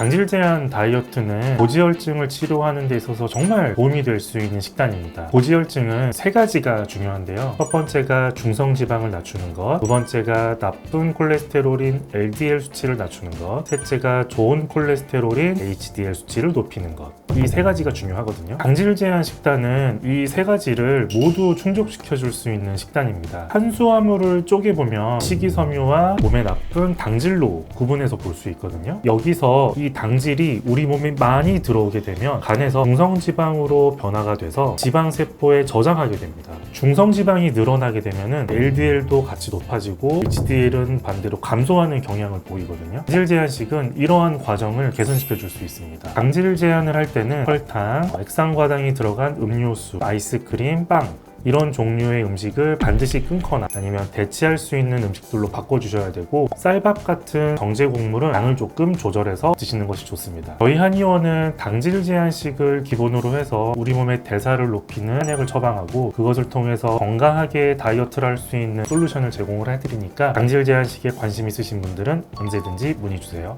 당질 제한 다이어트는 고지혈증을 치료하는 데 있어서 정말 도움이 될 수 있는 식단입니다. 고지혈증은 세 가지가 중요한데요. 첫 번째가 중성 지방을 낮추는 것, 두 번째가 나쁜 콜레스테롤인 LDL 수치를 낮추는 것, 셋째가 좋은 콜레스테롤인 HDL 수치를 높이는 것. 이 세 가지가 중요하거든요. 당질 제한 식단은 이 세 가지를 모두 충족시켜 줄 수 있는 식단입니다. 탄수화물을 쪼개보면 식이섬유와 몸에 나쁜 당질로 구분해서 볼 수 있거든요. 여기서 이 당질이 우리 몸에 많이 들어오게 되면 간에서 중성지방으로 변화가 돼서 지방세포에 저장하게 됩니다. 중성지방이 늘어나게 되면은 LDL도 같이 높아지고 HDL은 반대로 감소하는 경향을 보이거든요. 당질 제한식은 이러한 과정을 개선시켜 줄 수 있습니다. 당질 제한을 할 때는 설탕, 액상과당이 들어간 음료수, 아이스크림, 빵 이런 종류의 음식을 반드시 끊거나 아니면 대체할 수 있는 음식들로 바꿔주셔야 되고 쌀밥 같은 정제 곡물은 양을 조금 조절해서 드시는 것이 좋습니다. 저희 한의원은 당질 제한식을 기본으로 해서 우리 몸의 대사를 높이는 한약을 처방하고 그것을 통해서 건강하게 다이어트를 할 수 있는 솔루션을 제공을 해드리니까 당질 제한식에 관심 있으신 분들은 언제든지 문의 주세요.